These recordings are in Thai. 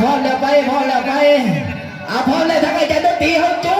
พร้อมแล้วไปพร้อมแล้วไปอะพร้อมเลยทั้งอาจ้ารย์ตีห้องจู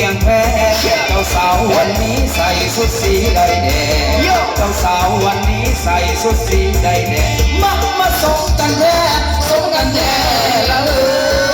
พียงแพ้เจ้าสาววันนี้ใส่สุดสีใดแดงเจ้าสาววันนี้ใส่สุดสีใดแดงมามาส่งกันแน่ส่งกันแน่ละเออ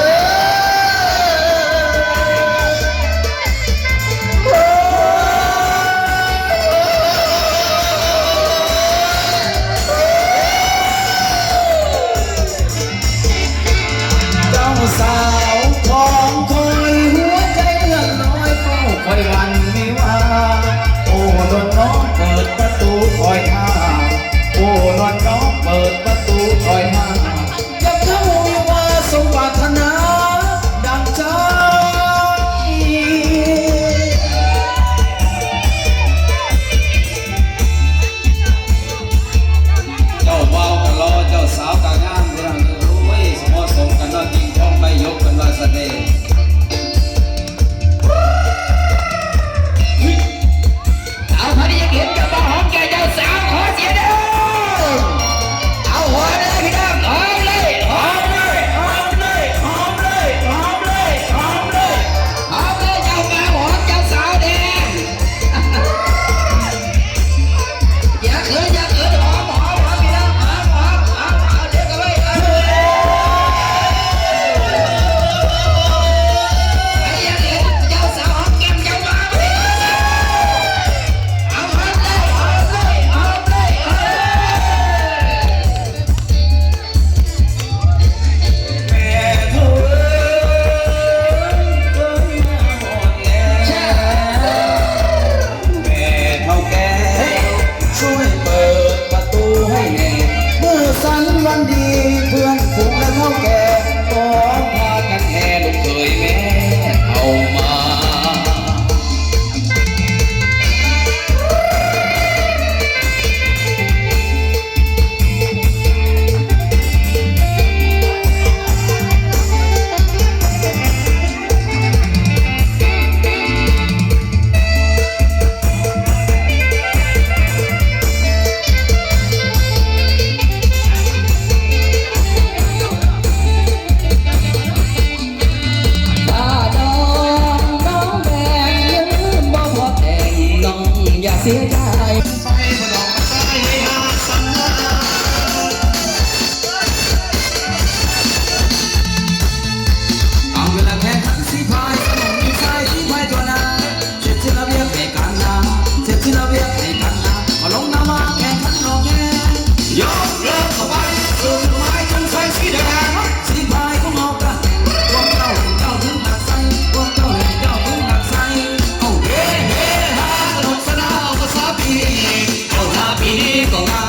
ต่อมา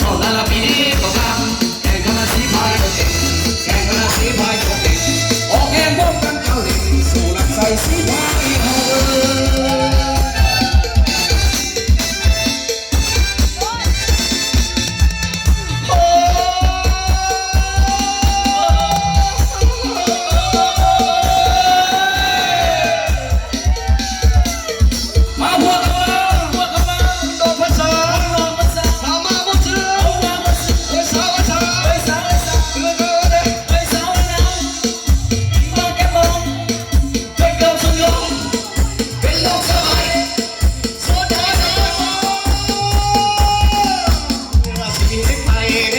ต่อลาลาปี yeah.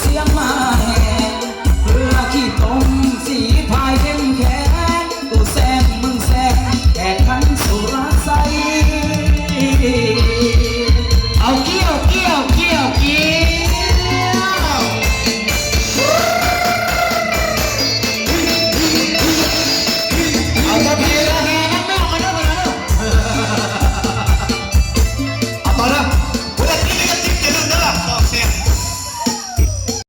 เสียงมา